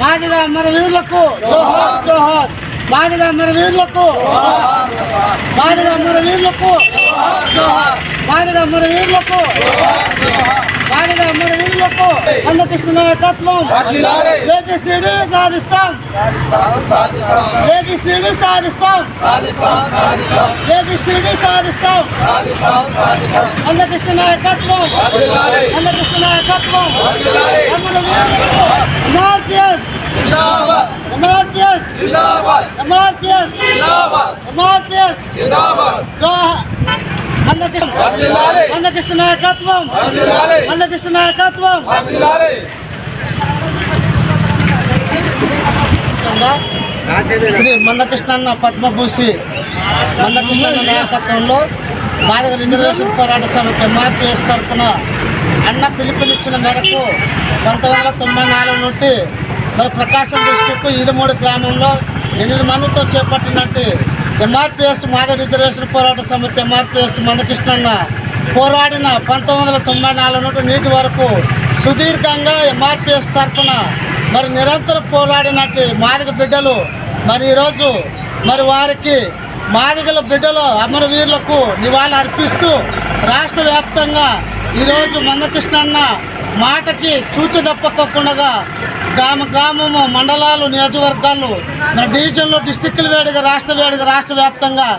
మాదిగా మన వీరులకు జోహార్ మాదిగా మన వీరులకు మాదిగా మన వీరులకు మాదిగా మన వీరులకు మాదిగా మన వీరులకు అందకృష్ణ నాయకత్వం ఏబిసిడి సాధిస్తాం. ఏబిసిడి సాధిస్తాం. ఏబిసిడి సాధిస్తాం. అందకృష్ణ నాయకత్వం అందకృష్ణ నాయకత్వం మన వీరులకు ఎంఆర్పిఎస్ ఎంఆర్పిఎస్ ఎంఆర్పిఎస్ ఎంఆర్పిఎస్ జోహార్ నాయకత్వం. నాయకత్వం. శ్రీ మందకృష్ణన్న పద్మభూషి మందకృష్ణన్న నాయకత్వంలో మాదక రిజర్వేషన్ పోరాట సమితి ఎంఆర్పిఎస్ తరఫున అన్న పిలుపునిచ్చిన మేరకు పంతొమ్మిది వందల తొంభై నాలుగు నుండి మరి ప్రకాశం డిస్టిక్ ఈదమూడి గ్రామంలో ఎనిమిది మందితో చేపట్టినట్టు ఎంఆర్పిఎస్ మాధవ రిజర్వేషన్ పోరాట సమితి ఎంఆర్పిఎస్ మందకృష్ణన్న పోరాడిన పంతొమ్మిది వందల తొంభై నాలుగు నుండి నీటి వరకు సుదీర్ఘంగా ఎంఆర్పిఎస్ తరఫున మరి నిరంతరం పోరాడినట్టు మాదిగ బిడ్డలు మరి ఈరోజు మరి వారికి మాదిగల బిడ్డలు అమరవీరులకు నివాళులు అర్పిస్తూ రాష్ట్ర వ్యాప్తంగా ఈరోజు మందకృష్ణన్న మాటకి చూచి తప్పకుండా గ్రామ గ్రామము మండలాలు నియోజకవర్గాలు మన డివిజన్లు డిస్టిక్ల వేడిగా రాష్ట్ర వేడిగా రాష్ట్ర వ్యాప్తంగా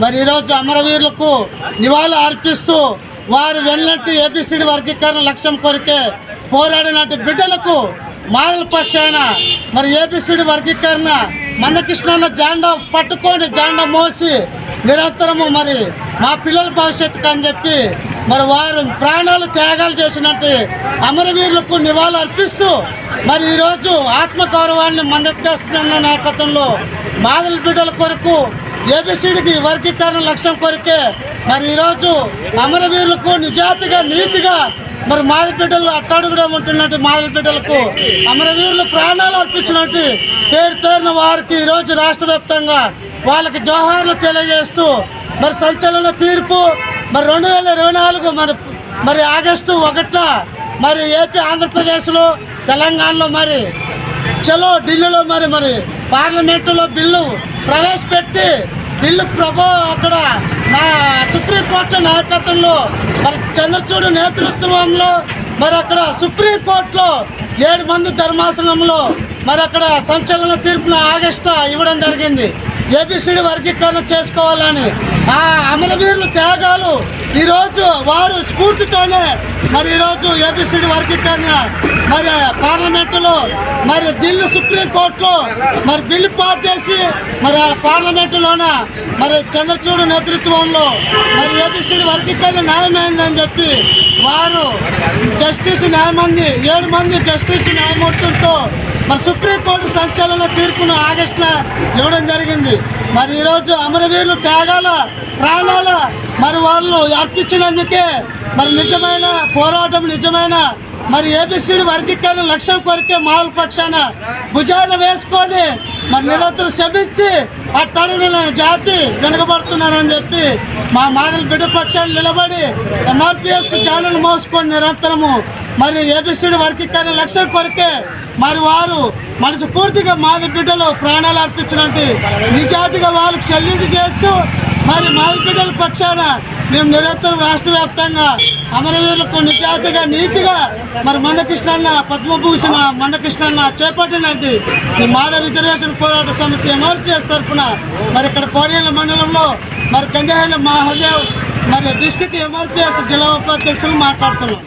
మరి ఈరోజు అమరవీరులకు నివాళులు అర్పిస్తూ వారు వెళ్ళినట్టు ఏబిసిడి వర్గీకరణ లక్ష్యం కొరికే పోరాడినట్టు బిడ్డలకు మాదల పక్షాన మరి ఏబిసిడి వర్గీకరణ మందకృష్ణ జాండా పట్టుకొని జాండా మోసి నిరంతరము మరి మా పిల్లల భవిష్యత్తుకు అని చెప్పి మరి వారు ప్రాణాలు త్యాగాలు చేసినట్టు అమరవీరులకు నివాళులు అర్పిస్తూ మరి ఈరోజు ఆత్మగౌరవాన్ని మందెక్కేస్తున్న నేపథ్యంలో మాదల బిడ్డల కొరకు ఏబిసిడికి వర్గీకరణ లక్ష్యం కొరకే మరి ఈరోజు అమరవీరులకు నిజాతిగా నీతిగా మరి మాది బిడ్డలు అట్టాడుగుడా ఉంటున్నట్టు మాది బిడ్డలకు అమరవీరులు ప్రాణాలు అర్పించినట్టు పేరు పేరున వారికి ఈరోజు రాష్ట్ర వ్యాప్తంగా వాళ్ళకి జోహార్లు తెలియజేస్తూ మరి సంచలన తీర్పు మరి రెండు వేల ఇరవై నాలుగు మరి మరి ఆగస్టు ఒకట్లో మరి ఏపీ ఆంధ్రప్రదేశ్లో తెలంగాణలో మరి చలో ఢిల్లీలో మరి మరి పార్లమెంటులో బిల్లు ప్రవేశపెట్టి బిల్లు ప్రభు అక్కడ నా సుప్రీంకోర్టు నాయకత్వంలో మరి చంద్రచూడు నేతృత్వంలో మరి అక్కడ సుప్రీంకోర్టులో ఏడు మంది ధర్మాసనంలో మరి అక్కడ సంచలన తీర్పును ఆగస్టు ఇవ్వడం జరిగింది. ఏబిసిడి వర్గీకరణ చేసుకోవాలని. ఆ అమరవీరుల త్యాగాలు ఈరోజు వారు స్ఫూర్తితోనే మరి ఈరోజు ఏబిసిడి వర్గీకరణ మరి పార్లమెంటులో మరి ఢిల్లీ సుప్రీంకోర్టులో మరి బిల్లు పాస్ చేసి మరి ఆ పార్లమెంటులోన మరి చంద్రచూడు నేతృత్వంలో మరి ఏబిసిడి వర్గీకరణ న్యాయమైందని చెప్పి వారు జస్టిస్ న్యాయమంది ఏడు మంది జస్టిస్ న్యాయమూర్తులతో మరి సుప్రీంకోర్టు సంచలన తీర్పును ఆగస్టులో ఇవ్వడం జరిగింది. మరి ఈరోజు అమరవీరులు త్యాగాల ప్రాణాల మరి వాళ్ళు అర్పించినందుకే మరి నిజమైన పోరాటం నిజమైన మరి ఏబిసిడి వర్గీకరణ లక్ష్యం కొరికే మాల పక్షాన భుజాన వేసుకొని మరి నిరంతరం శమించి ఆ జాతి వెనుకబడుతున్నారని చెప్పి మా మాదిరి బిడ్డ పక్షాన్ని నిలబడి ఎంఆర్పిఎస్ ఛానల్ మోసుకొని నిరంతరము మరి ఏబిసిడి వర్గీకరణ లక్ష్యం కొరికే మరి వారు మనసు పూర్తిగా మాది బిడ్డలు ప్రాణాలు అర్పించినట్టు నిజాతిగా వాళ్ళకి సెల్యూట్ చేస్తూ మరి మాదిపిడ్డల పక్షాన మేము నిరంతరం రాష్ట్ర వ్యాప్తంగా అమరవీరులకు నిజాతిగా నీతిగా మరి మందకృష్ణన్న పద్మభూషణ మందకృష్ణన్న చేపట్టినట్టు ఈ మాద రిజర్వేషన్ పోరాట సమితి ఎంఆర్పిఎస్ తరఫున మరి ఇక్కడ కోడియల మండలంలో మరి కంజాయిల మహాదేవ్ మరి డిస్టిక్ ఎంఆర్పిఎస్ జిల్లా ఉపాధ్యక్షులు మాట్లాడుతున్నాం.